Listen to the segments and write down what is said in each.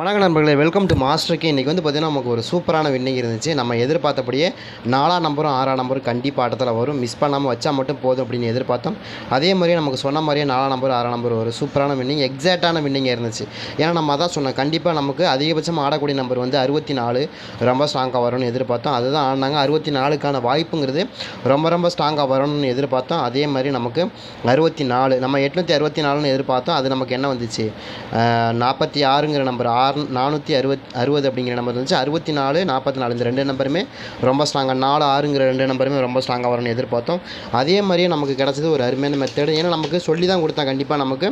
வணக்க நண்பர்களே welcome to மாஸ்டருக்கு இன்றைக்கி வந்து பார்த்திங்கன்னா நமக்கு ஒரு சூப்பரான வின்னிங் இருந்துச்சு. நம்ம எதிர்பார்த்தபடியே நாலாம் நம்பரும் ஆறாம் நம்பரும் கண்டிப்பாக ஆட்டத்தில் வரும். மிஸ் பண்ணாமல் வச்சா மட்டும் போதும் அப்படின்னு எதிர்பார்த்தோம். அதே மாதிரியே நமக்கு சொன்ன மாதிரியே நாலாம் நம்பர் ஆறாம் நம்பர் ஒரு சூப்பரான வின்னிங் எக்ஸாக்டான வின்னிங் இருந்துச்சு. ஏன்னா நம்ம அதான் சொன்னோம் கண்டிப்பாக நமக்கு அதிகபட்சம் ஆடக்கூடிய நம்பர் வந்து அறுபத்தி நாலு ரொம்ப ஸ்ட்ராங்காக வரும்னு எதிர்பார்த்தோம். அதுதான் ஆடினாங்க. அறுபத்தி நாலுக்கான வாய்ப்புங்கிறது ரொம்ப ரொம்ப ஸ்ட்ராங்காக வரணும்னு எதிர்பார்த்தோம். அதே மாதிரி நமக்கு அறுபத்தி நாலு நம்ம எட்நூற்றி அறுபத்தி நாலுன்னு எதிர்பார்த்தோம். அது நமக்கு என்ன வந்துச்சு? நாற்பத்தி ஆறுங்கிற நம்பர் ஆறு நானூற்றி அறுபத் அறுபது அப்படிங்கிற நம்பர் இருந்துச்சு. அறுபத்தி நாலு நாற்பத்தி நாலு இந்த ரெண்டு நம்பருமே ரொம்ப ஸ்ட்ராங்காக நாலு ஆறுங்கிற ரெண்டு நம்பருமே ரொம்ப ஸ்ட்ராங்காக வரும்னு எதிர்பார்த்தோம். அதே மாதிரியே நமக்கு கிடச்சது ஒரு அருமையான மெத்தடு ஏன்னா நமக்கு சொல்லி தான் கொடுத்தா கண்டிப்பாக நமக்கு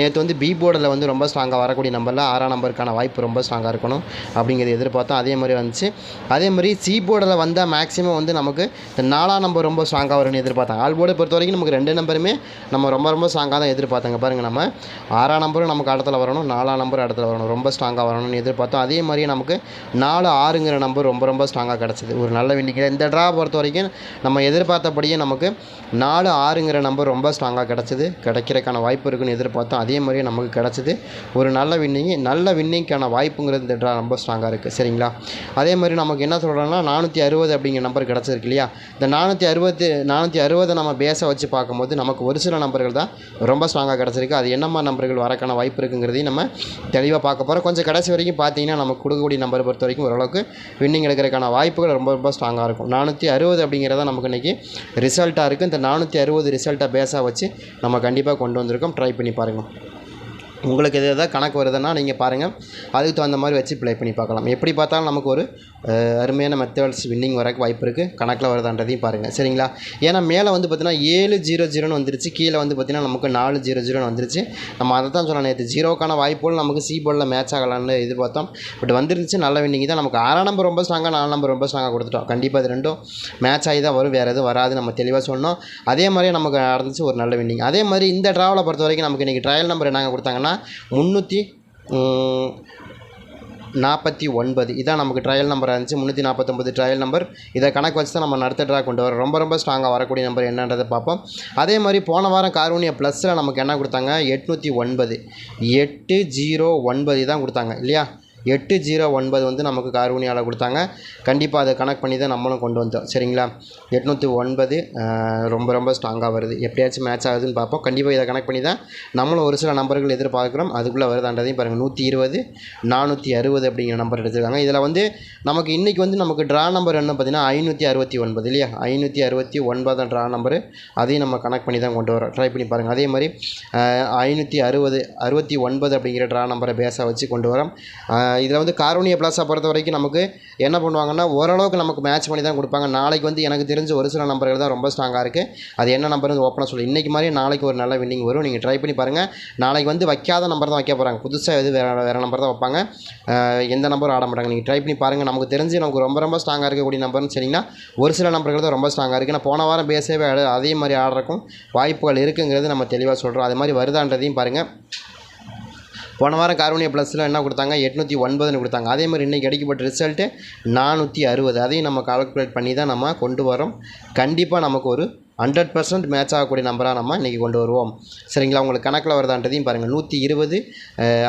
நேற்று வந்து பி போர்டில் வந்து ரொம்ப ஸ்ட்ராங்காக வரக்கூடிய நம்பரில் ஆறாம் நம்பருக்கான வாய்ப்பு ரொம்ப ஸ்ட்ராங்காக இருக்கணும் அப்படிங்கிறது எதிர்பார்த்தோம். அதே மாதிரி வந்துச்சு. அதே மாதிரி சி போர்டில் வந்தால் மேக்ஸிமம் வந்து நமக்கு இந்த நாலாம் நம்பர் ரொம்ப ஸ்ட்ராங்காக வரும்னு எதிர்பார்த்தாங்க ஆல் போர்டை பொறுத்த வரைக்கும் நமக்கு ரெண்டு நம்பருமே நம்ம ரொம்ப ரொம்ப ஸ்ட்ராங்காக தான் எதிர்பார்த்தாங்க பாருங்கள் நம்ம ஆறாம் நம்பரும் நமக்கு இடத்துல வரணும் நாலாம் நம்பர் இடத்துல வரணும். ரொம்ப ஸ்ட்ராங்காக வரணும்னு எதிர்பார்த்தோம். அதே மாதிரியே நமக்கு நாலு ஆறுங்கிற நம்பர் ரொம்ப ரொம்ப ஸ்ட்ராங்காக கிடச்சிது. ஒரு நல்ல வின்னிங் இந்த ட்ரா பொறுத்த வரைக்கும் நம்ம எதிர்பார்த்தபடியே நமக்கு நாலு ஆறுங்கிற நம்பர் ரொம்ப ஸ்ட்ராங்காக கிடச்சிது. கிடைக்கிறதுக்கான வாய்ப்பு இருக்குன்னு எதிர்பார்த்தோம். அதே மாதிரியே நமக்கு கிடச்சிது. ஒரு நல்ல வின்னிங் நல்ல வின்னிங்க்கான வாய்ப்புங்கிறது இந்த ட்ரா ரொம்ப ஸ்ட்ராங்காக இருக்குது சரிங்களா? அதே மாதிரி நமக்கு என்ன சொல்கிறோம்னா நானூற்றி அறுபது அப்படிங்கிற நம்பர் கிடச்சிருக்கு இல்லையா? இந்த நானூற்றி அறுபது நானூற்றி அறுபதை நம்ம பேஸை வச்சு பார்க்கும்போது நமக்கு ஒரு சில நம்பர்கள் தான் ரொம்ப ஸ்ட்ராங்காக கிடச்சிருக்கு. அது என்னம்மா நம்பர்கள் வரக்கான வாய்ப்பு இருக்குங்கிறதையும் நம்ம தெளிவாக பார்க்க போகிறோம் கொஞ்சம் கடைசி வரைக்கும் பார்த்தீங்கன்னா நமக்கு கொடுக்கக்கூடிய நம்பரை பொறுத்த வரைக்கும் ஓரளவுக்கு வின்னிங் எடுக்கிறதுக்கான வாய்ப்புகள் ரொம்ப ரொம்ப ஸ்ட்ராங்காக இருக்கும். நானூற்றி அறுபது அப்படிங்கிறத நமக்கு இன்றைக்கி ரிசல்ட்டாக இருக்குது இந்த நானூற்றி அறுபது ரிசல்ட்டை பேஸாக வச்சு நம்ம கண்டிப்பாக கொண்டு வந்திருக்கோம். ட்ரை பண்ணி பாருங்கள் உங்களுக்கு எது எதாவது கணக்கு வருதுன்னா நீங்கள் பாருங்கள் அதுக்கு தகுந்த மாதிரி வச்சு ப்ளே பண்ணி பார்க்கலாம். எப்படி பார்த்தாலும் நமக்கு ஒரு அருமையான மெத்தட்ஸ் வின்னிங் வரக்கு வாய்ப்பு இருக்குது கணக்கில் வருதான்றதையும் பாருங்கள் சரிங்களா? ஏன்னா மேலே வந்து பார்த்தீங்கன்னா ஏழு ஜீரோ ஜீரோன்னு வந்துருச்சு. கீழே வந்து பார்த்தீங்கன்னா நமக்கு நாலு ஜீரோ ஜீரோன்னு வந்துருச்சு. நம்ம அதை தான் சொன்னோம் நேற்று ஜீரோக்கான வாய்ப்புகள் நமக்கு சி போர்டில் மேட்ச் ஆகலாம்னு எதிர்பார்த்தோம். பட் வந்துருந்துச்சு. நல்ல வின்னிங் தான். நமக்கு ஆறாம் நம்பர் ரொம்ப ஸ்ட்ராங்காக நாலு நம்பர் ரொம்ப ஸ்ட்ராங்காக கொடுத்துட்டோம். கண்டிப்பாக அது ரெண்டும் மேட்ச் ஆகி தான் வரும். வேறு எதுவும் வராது நம்ம தெளிவாக சொன்னோம் அதே மாதிரி நமக்கு நடந்துச்சு ஒரு நல்ல வின்னிங் அதே மாதிரி இந்த ட்ராவலை பொறுத்த வரைக்கும் நமக்கு இன்றைக்கி ட்ரையல் நம்பர் என்னங்க கொடுத்தாங்கன்னா முந்நூற்றி நாற்பத்தி ஒன்பது. இதான் நமக்கு ட்ரையல் நம்பர் இருந்துச்சு. முந்நூற்றி நாற்பத்தொம்பது ட்ரையல் நம்பர் இதை கணக்கு வச்சு தான் நம்ம நடத்த ட்ரா கொண்டு வரோம். ரொம்ப ரொம்ப ஸ்ட்ராங்காக வரக்கூடிய நம்பர் என்னன்றதை பார்ப்போம். அதே மாதிரி போன வாரம் கார்வனியா ப்ளஸில் நமக்கு என்ன கொடுத்தாங்க? எட்நூற்றி ஒன்பது. எட்டு ஜீரோ ஒன்பது தான் கொடுத்தாங்க. இல்லையா? எட்டு ஜீரோ ஒன்பது வந்து நமக்கு கார்வனியாவில் கொடுத்தாங்க. கண்டிப்பாக அதை கணக்கு பண்ணி தான் நம்மளும் கொண்டு வந்தோம். சரிங்களா? எட்நூற்றி ஒன்பது ரொம்ப ரொம்ப ஸ்ட்ராங்காக வருது. எப்படியாச்சும் மேட்ச் ஆகுதுன்னு பார்ப்போம். கண்டிப்பாக இதை கணக்கு பண்ணி தான் நம்மளும் ஒரு சில நம்பர்கள் எதிர்பார்க்குறோம். அதுக்குள்ளே வருதான்றதையும் பாருங்கள் நூற்றி இருபது நானூற்றி அறுபது அப்படிங்கிற நம்பர் எடுத்துருக்காங்க. இதில் வந்து நமக்கு இன்றைக்கி வந்து நமக்கு ட்ரா நம்பர் என்ன பார்த்தீங்கன்னா ஐநூற்றி அறுபத்தி ஒன்பது இல்லையா? ஐநூற்றி அறுபத்தி ஒன்பதாம் ட்ரா நம்பரு அதையும் நம்ம கனெக்ட் பண்ணி தான் கொண்டு வரோம். ட்ரை பண்ணி பாருங்கள் அதே மாதிரி ஐநூற்றி அறுபது அறுபத்தி ஒன்பது அப்படிங்கிற ட்ரா நம்பரை பேஸாக வச்சு கொண்டு வரோம். இதில் வந்து காரோனிய ப்ளஸை பொறுத்த வரைக்கும் நமக்கு என்ன பண்ணுவாங்கன்னா ஓரளவுக்கு நமக்கு மேட்ச் பண்ணி தான் கொடுப்பாங்க. நாளைக்கு வந்து எனக்கு தெரிஞ்ச ஒரு சில நம்பர்கள் தான் ரொம்ப ஸ்ட்ராங்காக இருக்குது அது என்ன நம்பர்னு ஓப்பனாக சொல்லி. இன்றைக்கி மாதிரி நாளைக்கு ஒரு நல்ல வின்னிங் வரும். நீங்கள் ட்ரை பண்ணி பாருங்கள் நாளைக்கு வந்து வைக்காத நம்பர் தான் வைக்க போகிறாங்க புதுசாக எது வேறு வேறு நம்பர் தான் வைப்பாங்க. எந்த நம்பரும் ஆட மாட்டாங்க. நீங்கள் ட்ரை பண்ணி பாருங்கள் நமக்கு தெரிஞ்சு நமக்கு ரொம்ப ரொம்ப ஸ்ட்ராங்காக இருக்கக்கூடிய நம்பர்னு சொன்னிங்கன்னா ஒரு சில நம்பர்கள் தான் ரொம்ப ஸ்ட்ராங்காக இருக்குது நான் போன வாரம் பேசவே அதே மாதிரி ஆடுறக்கும் வாய்ப்புகள் இருக்குங்கிறது நம்ம தெளிவாக சொல்கிறோம் அது மாதிரி வருதான்றதையும் பாருங்கள் போன வாரம் கார்பனியா ப்ளஸில் என்ன கொடுத்தாங்க? எட்நூற்றி ஒன்பதுன்னு கொடுத்தாங்க. அதே மாதிரி இன்றைக்கி கிடைக்கப்பட்ட ரிசல்ட்டு நானூற்றி அறுபது. அதையும் நம்ம கால்குலேட் பண்ணி தான் நம்ம கொண்டு வரோம். கண்டிப்பாக நமக்கு ஒரு ஹண்ட்ரட் பர்சன்ட் மேட்ச் ஆகக்கூடிய நம்பராக நம்ம இன்றைக்கி கொண்டு வருவோம். சரிங்களா? உங்களுக்கு கணக்கில் வருதான்றதையும் பாருங்கள் நூற்றி இருபது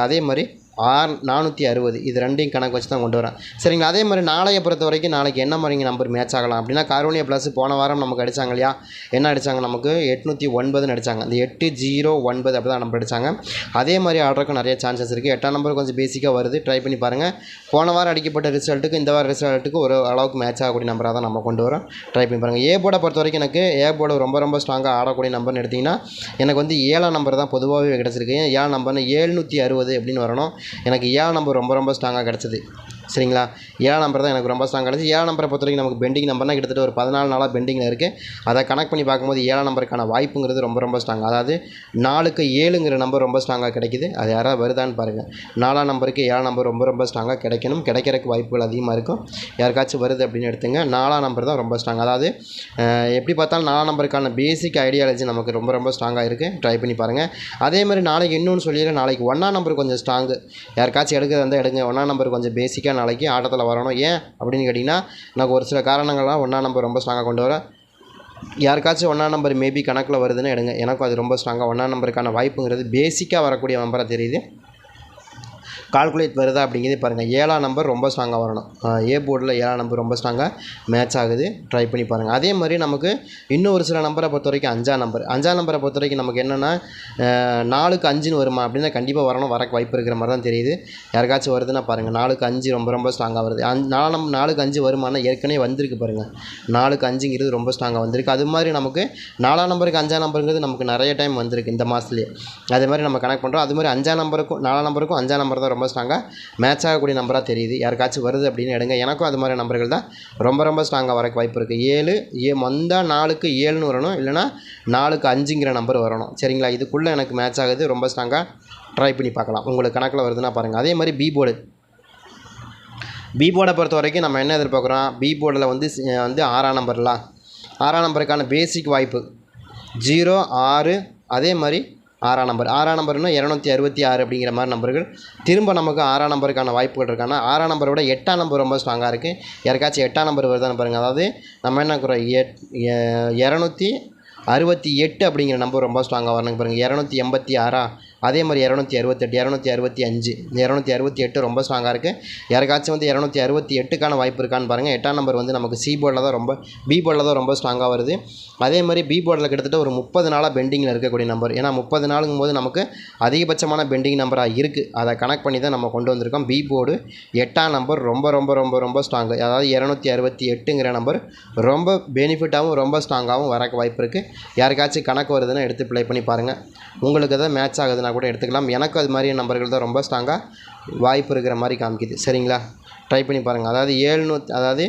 அதே மாதிரி ஆறு நானூற்றி அறுபது. இது ரெண்டையும் கணக்கு வச்சு தான் கொண்டு வரேன். சரிங்களா? அதே மாதிரி நாளைய பொறுத்த வரைக்கும் நாளைக்கு என்ன மாதிரிங்க நம்பர் மேட்ச் ஆகலாம்? அப்படின்னா கார்வனியா ப்ளஸ் போன வாரம் நமக்கு அடித்தாங்க இல்லையா? என்ன அடித்தாங்க நமக்கு? எட்நூற்றி ஒன்பதுன்னு அடித்தாங்க அந்த எட்டு ஜீரோ ஒன்பது அப்படி தான் நம்பர் அடித்தாங்க அதே மாதிரி ஆடுறதுக்கும் நிறைய சான்சஸ் இருக்குது எட்டாம் நம்பர் கொஞ்சம் பேசிக்காக வருது. ட்ரை பண்ணி பாருங்கள் போன வாரம் அடிக்கப்பட்ட ரிசல்ட்டுக்கு இந்த வாரம் ரிசல்ட்டுக்கு ஒரு அளவுக்கு மேட்ச் ஆகக்கூடிய நம்பராக தான் நம்ம கொண்டு வரோம். ட்ரை பண்ணி பாருங்கள் ஏ போர்டை பொறுத்த வரைக்கும் எனக்கு ஏ போர்டு ரொம்ப ரொம்ப ஸ்ட்ராங்காக ஆடக்கூடிய நம்பர்னு எடுத்திங்கன்னா எனக்கு வந்து ஏழாம் நம்பர் தான் பொதுவாகவே கிடச்சிருக்கு. ஏன்? ஏழாம் நம்பர்னு ஏழ்நூற்றி அறுபது அப்படின்னு வரணும். எனக்கு ஏன் நம்ம ரொம்ப ரொம்ப ஸ்ட்ராங்காக கிடச்சிது. சரிங்களா? ஏழாம் நம்பர் தான் எனக்கு ரொம்ப ஸ்ட்ராங் கிடச்சி ஏழாம் நம்பரை பொறுத்த வரைக்கும் நமக்கு பெண்டிங் நம்பர்னா கிட்டத்தட்ட ஒரு பதினாலு நாளாக பெண்டிங்கில் இருக்குது அதை கனெக்ட் பண்ணி பார்க்கும்போது ஏழாம் நம்பருக்கான வாய்ப்புங்கிறது ரொம்ப ரொம்ப ஸ்ட்ராங் அதாவது நாலுக்கு ஏழுங்கிற நம்பர் ரொம்ப ஸ்ட்ராங்காக கிடைக்குது. அது யாராவது வருதான்னு பாருங்கள் நாலாம் நம்பருக்கு ஏழாம் நம்பர் ரொம்ப ரொம்ப ஸ்ட்ராங்காக கிடைக்கணும். கிடைக்கிறதுக்கு வாய்ப்புகள் அதிகமாக இருக்கும். யாருக்காச்சும் வருது அப்படின்னு எடுத்துங்க. நாலாம் நம்பர் தான் ரொம்ப ஸ்ட்ராங் அதாவது எப்படி பார்த்தாலும் நாலாம் நம்பருக்கான பேசிக் ஐடியாலஜி நமக்கு ரொம்ப ரொம்ப ஸ்ட்ராங்காக இருக்குது ட்ரை பண்ணி பாருங்கள் அதே மாதிரி நாளைக்கு இன்னொன்று சொல்லிடுறேன். நாளைக்கு ஒன்றாம் நம்பர் கொஞ்சம் ஸ்ட்ராங்கு யாருக்காச்சும் எடுக்கிறதா இருந்தால் எடுங்க. ஒன்றாம் நம்பர் கொஞ்சம் பேசிக்காக நாளைக்கு ஆட்டத்தில் வரணும். ஏன் அப்படின்னு கேட்டிங்கன்னா எனக்கு ஒரு சில காரணங்கள்லாம் ஒன்றாம் நம்பர் ரொம்ப ஸ்ட்ராங்காக கொண்டு வர. யாருக்காச்சும் ஒன்றாம் நம்பர் மேபி கணக்கில் வருதுன்னு எடுங்க. எனக்கும் அது ரொம்ப ஸ்ட்ராங்காக ஒன்றாம் நம்பருக்கான வாய்ப்புங்கிறது பேசிக்காக வரக்கூடிய நம்பராக தெரியுது. கால்குலேட் வருதா அப்படிங்கிறது பாருங்கள் ஏழாம் நம்பர் ரொம்ப ஸ்ட்ராங்காக வரணும். ஏ போர்டில் ஏழாம் நம்பர் ரொம்ப ஸ்ட்ராங்காக மேட்ச் ஆகுது. ட்ரை பண்ணி பாருங்கள் அதே மாதிரி நமக்கு இன்னும் ஒரு சில நம்பரை பொறுத்த வரைக்கும் அஞ்சாம் நம்பர் அஞ்சாம் நம்பரை பொறுத்த வரைக்கும் நமக்கு என்னென்னா நாலுக்கு அஞ்சுன்னு வருமா அப்படின்னா கண்டிப்பாக வரணும். வரக்கு வாய்ப்பு இருக்கிற மாதிரி தான் தெரியுது. யாருக்காச்சும் வருதுன்னா பாருங்கள் நாலுக்கு அஞ்சு ரொம்ப ரொம்ப ஸ்ட்ராங்காக வருது. அஞ்சு நாலாம் நாலுக்கு அஞ்சு வருமானா ஏற்கனவே வந்திருக்கு பாருங்கள் நாலுக்கு அஞ்சுங்கிறது ரொம்ப ஸ்ட்ராங்காக வந்திருக்கு. அது மாதிரி நமக்கு நாலாம் நம்பருக்கு அஞ்சாம் நம்பருங்கிறது நமக்கு நிறைய டைம் வந்திருக்கு இந்த மாதத்துலேயே அதே மாதிரி நம்ம கனெக்ட் பண்ணுறோம் அது மாதிரி அஞ்சாம் நம்பருக்கும் நாலாம் நம்பருக்கும் அஞ்சாம் நம்பர் தான் ரொம்ப ரொம்ப ஸ்ட்ராங்காக மேட்ச் ஆகக்கூடிய நம்பராக தெரியுது. யாருக்காச்சும் வருது அப்படின்னு எடுங்க. எனக்கும் அது மாதிரி நம்பர்கள் தான். ரொம்ப ரொம்ப ஸ்ட்ராங்காக வரக்கு வாய்ப்பு இருக்குது ஏழு ஏ வந்தால் நாலுக்கு ஏழுன்னு வரணும். இல்லைனா நாலுக்கு அஞ்சுங்கிற நம்பர் வரணும். சரிங்களா? இதுக்குள்ளே எனக்கு மேட்ச் ஆகுது. ரொம்ப ஸ்ட்ராங்காக ட்ரை பண்ணி பார்க்கலாம். உங்களுக்கு கணக்கில் வருதுன்னா பாருங்கள் அதே மாதிரி பி போர்டு பி போர்டை பொறுத்த வரைக்கும் நம்ம என்ன எதிர்பார்க்குறோம்? பி போர்டில் வந்து வந்து ஆறாம் நம்பர்லாம் ஆறாம் நம்பருக்கான பேசிக் வாய்ப்பு. ஜீரோ ஆறு அதே மாதிரி ஆறாம் நம்பர் ஆறாம் நம்பர்னா இரநூத்தி அறுபத்தி ஆறு அப்படிங்கிற மாதிரி நம்பர்கள். திரும்ப நமக்கு ஆறாம் நம்பருக்கான வாய்ப்புகள் இருக்கானா ஆறாம் நம்பரை விட எட்டாம் நம்பர் ரொம்ப ஸ்ட்ராங்காக இருக்குது யாருக்காச்சும் எட்டாம் நம்பர் வருதான்னு பாருங்கள் அதாவது நம்ம என்ன குறோம் எட் இரநூத்தி அறுபத்தி எட்டு அப்படிங்கிற நம்பர் ரொம்ப ஸ்ட்ராங்காக வரணுங்க பாருங்கள் இரநூத்தி எண்பத்தி ஆறா? அதே மாதிரி இரநூத்தி அறுபத்தெட்டு இரநூத்தி அறுபத்தி அஞ்சு இரநூத்தி அறுபத்தி எட்டு ரொம்ப ஸ்ட்ராங்காக இருக்குது யாருக்காச்சும் வந்து இரநூத்தி அறுபத்தி எட்டுக்கான வாய்ப்பு இருக்கான்னு பாருங்கள் எட்டாம் நம்பர் வந்து நமக்கு சி போர்டில் தான் ரொம்ப பி போர்டில் தான் ரொம்ப ஸ்ட்ராங்காக வருது. அதே மாதிரி பி போர்டில் கிட்டத்தட்ட ஒரு முப்பது நாளாக பெண்டிங்கில் இருக்கக்கூடிய நம்பர் ஏன்னா முப்பது நாளுங்கும் போது நமக்கு அதிகபட்சமான பெண்டிங் நம்பராக இருக்குது அதை கனெக்ட் பண்ணி தான் நம்ம கொண்டு வந்திருக்கோம். பி போர்டு எட்டாம் நம்பர் ரொம்ப ரொம்ப ரொம்ப ரொம்ப ஸ்ட்ராங்கு அதாவது இரநூத்தி அறுபத்தி எட்டுங்கிற நம்பர் ரொம்ப பெனிஃபிட்டாகவும் ரொம்ப ஸ்ட்ராங்காகவும் வரக்கு வாய்ப்பு இருக்குது யாருக்காச்சும் கணக்கு வருதுன்னா எடுத்து ப்ளே பண்ணி பாருங்கள் உங்களுக்கு எதாவது மேட்ச் ஆகுதுன்னா கூட எடுத்துக்கலாம். எனக்கு அது மாதிரி நம்பர்கள் தான் ரொம்ப ஸ்ட்ராங்காக வாய்ப்பு இருக்கிற மாதிரி காமிக்குது. சரிங்களா? ட்ரை பண்ணி பாருங்கள் அதாவது ஏழுநூற்றி அதாவது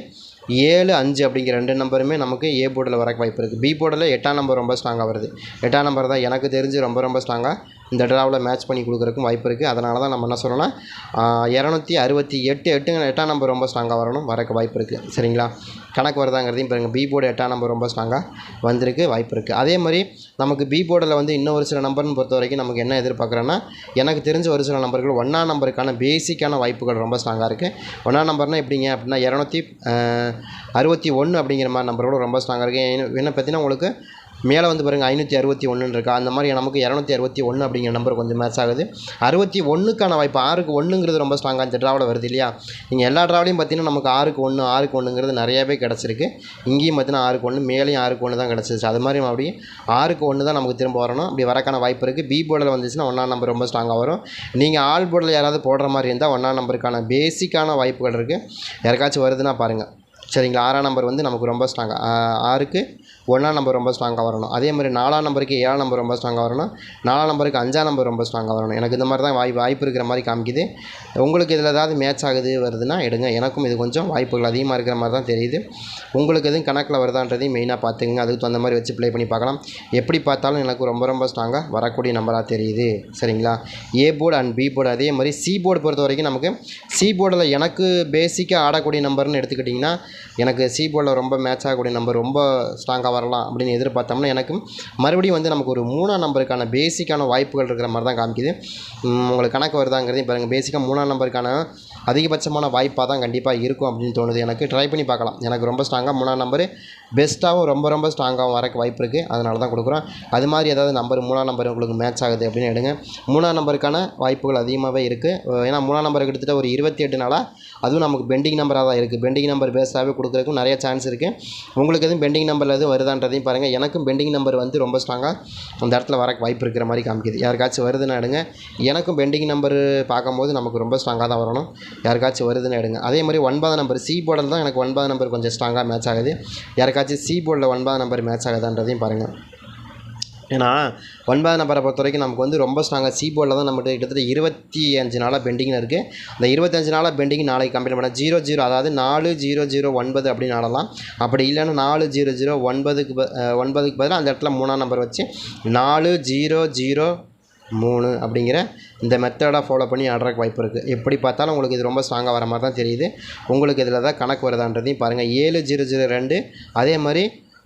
ஏழு அஞ்சு அப்படிங்கிற ரெண்டு நம்பருமே நமக்கு ஏ போர்டில் வர வாய்ப்பு இருக்குது பி போர்டில் எட்டாம் நம்பர் ரொம்ப ஸ்ட்ராங்காக வருது. எட்டாம் நம்பர் தான் எனக்கு தெரிஞ்சு ரொம்ப ரொம்ப ஸ்ட்ராங்காக இந்த ட்ராவில் மேட்ச் பண்ணி கொடுக்குறக்கும் வாய்ப்பு இருக்குது. அதனால தான் நம்ம என்ன சொல்கிறோன்னா இரநூத்தி அறுபத்தி எட்டு எட்டுங்க எட்டாம் நம்பர் ரொம்ப ஸ்ட்ராங்காக வரணும். வரக்கு வாய்ப்பு இருக்குது. சரிங்களா? கணக்கு வருதாங்கிறதையும் பாருங்கள் பி போர்டு எட்டாம் நம்பர் ரொம்ப ஸ்ட்ராங்காக வந்திருக்கு. வாய்ப்பு இருக்குது. அதே மாதிரி நமக்கு பி போர்டில் வந்து இன்னும் ஒரு சில நம்பர்னு பொறுத்த வரைக்கும் நமக்கு என்ன எதிர்பார்க்குறேன்னா எனக்கு தெரிஞ்ச ஒரு சில நம்பர்கள் ஒன்றாம் நம்பருக்கான பேசிக்கான வாய்ப்புகள் ரொம்ப ஸ்ட்ராங்காக இருக்குது ஒன்றாம் நம்பர்னால் எப்படிங்க அப்படின்னா இரநூத்தி அறுபத்தி ஒன்று அப்படிங்கிற மாதிரி நம்பரோட ரொம்ப ஸ்ட்ராங்காக இருக்குது என்ன பார்த்தீங்கன்னா உங்களுக்கு மேலே வந்து பாருங்கள் ஐநூற்றி அறுபத்தி ஒன்றுன்னு இருக்கா அந்த மாதிரி நமக்கு இரநூத்தி அறுபத்தி ஒன்று அப்படிங்கிற நம்பர் கொஞ்சம் மேட்ச் ஆகுது. அறுபத்தி ஒன்றுக்கான வாய்ப்பு ஆறுக்கு ஒன்றுங்கிறது ரொம்ப ஸ்ட்ராங்காக இந்த ட்ராவில் வருது இல்லையா? நீங்கள் எல்லா ட்ராவலையும் பார்த்தீங்கன்னா நமக்கு ஆறுக்கு ஒன்று ஆறுக்கு ஒன்றுங்கிறது நிறையாவே கிடச்சிருக்கு. இங்கேயும் பார்த்தீங்கன்னா ஆறுக்கு ஒன்று மேலேயும் ஆறுக்கு ஒன்று தான் கிடச்சிருச்சு. அது மாதிரி அப்படியே ஆறுக்கு ஒன்று தான் நமக்கு திரும்ப வரணும். அப்படி வரக்கான வாய்ப்பு இருக்குது பி போர்டில் வந்துச்சுன்னா ஒன்றாம் நம்பர் ரொம்ப ஸ்ட்ராங்காக வரும். நீங்கள் ஆல் போர்டில் யாராவது போடுற மாதிரி இருந்தால் ஒன்றாம் நம்பருக்கான பேசிக்கான வாய்ப்புகள் இருக்குது யாருக்காச்சும் வருதுன்னா பாருங்கள் சரிங்களா? ஆறாம் நம்பர் வந்து நமக்கு ரொம்ப ஸ்ட்ராங்காக ஆறுக்கு ஒன்றாம் நம்பர் ரொம்ப ஸ்ட்ராங்காக வரணும். அதே மாதிரி நாலாம் நம்பருக்கு ஏழாம் நம்பர் ரொம்ப ஸ்ட்ராங்காக வரணும். நாலாம் நம்பருக்கு அஞ்சாம் நம்பர் ரொம்ப ஸ்ட்ராங்காக வரணும். எனக்கு இந்த மாதிரி தான் வாய் வாய்ப்பு இருக்கிற மாதிரி காமிக்குது. உங்களுக்கு இதில் ஏதாவது மேட்ச் ஆகுது வருதுன்னா எடுங்க. எனக்கும் இது கொஞ்சம் வாய்ப்புகள் அதிகமாக இருக்கிற மாதிரி தான் தெரியுது. உங்களுக்கு எதுவும் கணக்கில் வருதான்றதையும் மெயினாக பார்த்துங்க அதுக்கு தகுந்த மாதிரி வச்சு ப்ளே பண்ணி பார்க்கலாம். எப்படி பார்த்தாலும் எனக்கு ரொம்ப ரொம்ப ஸ்ட்ராங்காக வரக்கூடிய நம்பராக தெரியுது. சரிங்களா? A board and B board அதே மாதிரி சி போர்டு பொறுத்த வரைக்கும் நமக்கு சி போர்டில் எனக்கு பேசிக்காக ஆடக்கூடிய நம்பர்னு எடுத்துக்கிட்டிங்கன்னா எனக்கு சி போர்டில் ரொம்ப மேட்ச் ஆகக்கூடிய நம்பர் ரொம்ப ஸ்ட்ராங்காக வரலாம் அப்படின்னு எதிர்பார்த்தோம்னா எனக்கு மறுபடியும் வந்து நமக்கு ஒரு மூணாம் நம்பருக்கான பேசிக்கான வாய்ப்புகள் இருக்கிற மாதிரி தான் காமிக்குது. உங்களுக்கு கணக்கு வருதாங்கிறதையும் பாருங்கள் பேசிக்காக மூணாம் நம்பருக்கான அதிகபட்சமான வாய்ப்பாக தான் கண்டிப்பாக இருக்கும் அப்படின்னு தோணுது. எனக்கு ட்ரை பண்ணி பார்க்கலாம். எனக்கு ரொம்ப ஸ்ட்ராங்காக மூணாம் நம்பர் பெஸ்ட்டாகவும் ரொம்ப ரொம்ப ஸ்ட்ராங்காகவும் வரக்கு வாய்ப்பு இருக்குது அதனால தான் கொடுக்குறோம். அது மாதிரி ஏதாவது நம்பர் மூணாம் நம்பர் உங்களுக்கு மேட்ச் ஆகுது அப்படின்னு எடுங்க. மூணாம் நம்பருக்கான வாய்ப்புகள் அதிகமாகவே இருக்குது ஏன்னா மூணாம் நம்பர் கிட்டத்தட்ட ஒரு இருபத்தி எட்டு நாளாக அதுவும் நமக்கு பெண்டிங் நம்பராக தான் இருக்குது பெண்டிங் நம்பர் பேஸாகவே கொடுக்குறதுக்கும் நிறைய சான்ஸ் இருக்குது உங்களுக்கு எதுவும் பெண்டிங் நம்பரில் எதுவும் வருதான்றதையும் பாருங்கள் எனக்கும் பெண்டிங் நம்பர் வந்து ரொம்ப ஸ்ட்ராங்காக அந்த இடத்துல வரக்கு வாய்ப்பு இருக்கிற மாதிரி காமிக்குது. யாருக்காச்சும் வருதுன்னு எடுங்க. எனக்கும் பெண்டிங் நம்பர் பார்க்கும்போது நமக்கு ரொம்ப ஸ்ட்ராங்காக தான் வரணும். யாருக்காச்சும் வருதுன்னு எடுங்க. அதே மாதிரி ஒன்பதாம் நம்பர் சி போர்டில் தான் எனக்கு ஒன்பதாம் நம்பர் கொஞ்சம் ஸ்ட்ராங்காக மேட்ச் ஆகுது. யாருக்காச்சும் சி போர்டில் ஒன்பதாம் நம்பர் மேட்ச் ஆகுதான்றதையும் பாருங்கள் ஏன்னா ஒன்பதாம் நம்பரை பொறுத்த வரைக்கும் நமக்கு வந்து ரொம்ப ஸ்ட்ராங்காக சி போர்டில் தான் நம்மகிட்ட கிட்டத்தட்ட இருபத்தி அஞ்சு நாளாக பெண்டிங்கில் இருக்குது அந்த இருபத்தஞ்சு நாளாக பெண்டிங் நாளைக்கு கம்ப்ளீட் பண்ண ஜீரோ ஜீரோ அதாவது நாலு ஜீரோ ஜீரோ ஒன்பது அப்படின்னு ஆடலாம். அப்படி இல்லைன்னா நாலு ஜீரோ ஜீரோ ஒன்பதுக்கு ப- ஒன்பதுக்கு பதிலாக அந்த இடத்துல மூணாம் நம்பர் வச்சு நாலு ஜீரோ ஜீரோ மூணு அப்படிங்கிற இந்த மெத்தடாக ஃபாலோ பண்ணி ஆடுறக்கு வாய்ப்பு இருக்குது எப்படி பார்த்தாலும் உங்களுக்கு இது ரொம்ப ஸ்ட்ராங்காக வர மாதிரி தான் தெரியுது. உங்களுக்கு இதில் தான் கணக்கு வருதான்றதையும் பாருங்கள் ஏழு ஜீரோ ஜீரோ ரெண்டு. அதே மாதிரி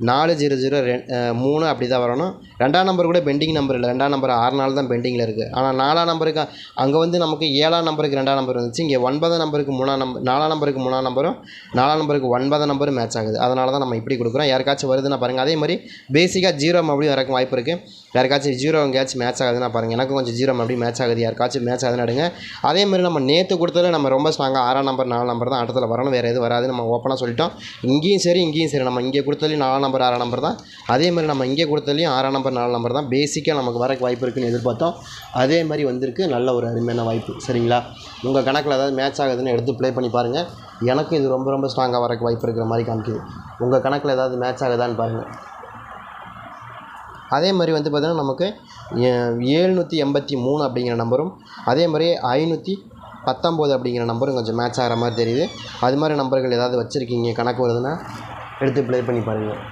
நாலு ஜீரோ ஜீரோ ரெ மூணு அப்படி தான் வரணும். ரெண்டாம் நம்பர் கூட பெண்டிங் நம்பர் இல்லை. ரெண்டாம் நம்பர் ஆறு நாள் தான் பெண்டிங்கில் இருக்குது ஆனால் நாலாம் நம்பருக்கு அங்கே வந்து நமக்கு ஏழாம் நம்பருக்கு ரெண்டாம் நம்பர் வந்துச்சு. இங்கே ஒன்பதாம் நம்பருக்கு மூணாம் நம்பர் நாலாம் நம்பருக்கு மூணாம் நம்பரும் நாலாம் நம்பருக்கு ஒன்பதாம் நம்பரும் மேட்ச் ஆகுது. அதனால தான் நம்ம இப்படி கொடுக்குறோம். யாருக்காச்சும் வருதுன்னா பாருங்கள் அதே மாதிரி பேசிக்காக ஜீரோ மறுபடியும் வரக்கும் வாய்ப்பு இருக்குது யாருக்காச்சும் ஜீரோ எங்கேயாச்சும் மேட்ச் ஆகுதுன்னா பாருங்கள் எனக்கும் கொஞ்சம் ஜீரோ அப்படி மேட்ச் ஆகுது. யாருக்காச்சும் மேட்ச் ஆகுதுன்னு அடுங்க அதே மாதிரி நம்ம நேற்று கொடுத்ததில் நம்ம ரொம்ப ஸ்ட்ராங்காக ஆறாம் நம்பர் நாலு நம்பர் தான் அடுத்தது வரணும். வேறு எதுவும் வராது. நம்ம ஓப்பனாக சொல்லிட்டோம். இங்கேயும் சரி இங்கேயும் சரி. நம்ம இங்கே கொடுத்ததுலையும் நாலாம் நம்பர் ஆறாம் நம்பர் தான். அதே மாதிரி நம்ம இங்கே கொடுத்ததுலையும் ஆறாம் நம்பர் நாலு நம்பர் தான். பேசிக்காக நமக்கு வரக்கு வாய்ப்பு இருக்குன்னு எதிர்பார்த்தோம். அதே மாதிரி வந்திருக்கு. நல்ல ஒரு அருமையான வாய்ப்பு. சரிங்களா? உங்கள் கணக்கில் ஏதாவது மேட்ச் ஆகுதுன்னு எடுத்து ப்ளே பண்ணி பாருங்கள் எனக்கும் இது ரொம்ப ரொம்ப ஸ்ட்ராங்காக வரக்கு வாய்ப்பு இருக்கிற மாதிரி காமிக்குது. உங்கள் கணக்கில் ஏதாவது மேட்ச் ஆகுதான்னு பாருங்கள் அதே மாதிரி வந்து பார்த்திங்கன்னா நமக்கு ஏழ்நூற்றி எண்பத்தி மூணு அப்படிங்கிற நம்பரும் அதே மாதிரி ஐநூற்றி பத்தொம்போது அப்படிங்கிற நம்பரும் கொஞ்சம் மேட்ச் ஆகிற மாதிரி தெரியுது. அது மாதிரி நம்பர்கள் ஏதாவது வச்சுருக்கீங்க? கணக்கு வருதுன்னா எடுத்து ப்ளே பண்ணி பாருங்கள்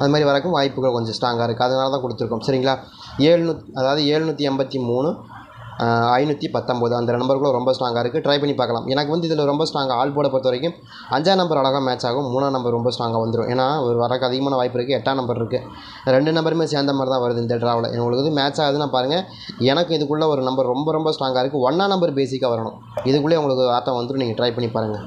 அது மாதிரி வரக்கும் வாய்ப்புகள் கொஞ்சம் ஸ்ட்ராங்காக இருக்குது அதனால தான் கொடுத்துருக்கோம். சரிங்களா? ஏழ்நூத் அதாவது ஏழ்நூற்றி எண்பத்தி மூணு ஐநூற்றி பத்தொம்போது. அந்த நம்பருக்குள்ளே ரொம்ப ஸ்ட்ராங்காக இருக்குது ட்ரை பண்ணி பார்க்கலாம். எனக்கு வந்து இதில் ரொம்ப ஸ்ட்ராங்காக ஆல் போட பொறுத்த வரைக்கும் அஞ்சாம் நம்பர் அழகாக மேட்ச் ஆகும். மூணாம் நம்பர் ரொம்ப ஸ்ட்ராங்காக வந்துடும் ஏன்னா ஒரு வரக்கு அதிகமான வாய்ப்பு இருக்குது எட்டாம் நம்பர் இருக்குது ரெண்டு நம்பருமே சேர்ந்த மாதிரி தான் வருது இந்த ட்ராவில் உங்களுக்கு இது மேட்ச் ஆகுதுன்னா பாருங்கள் எனக்கு இதுக்குள்ளே ஒரு நம்பர் ரொம்ப ரொம்ப ஸ்ட்ராங்காக இருக்குது ஒன்றா நம்பர் பேசிக்காக வரணும். இதுக்குள்ளே உங்களுக்கு ஆட்டம் வந்துடும் நீங்கள் ட்ரை பண்ணி பாருங்கள்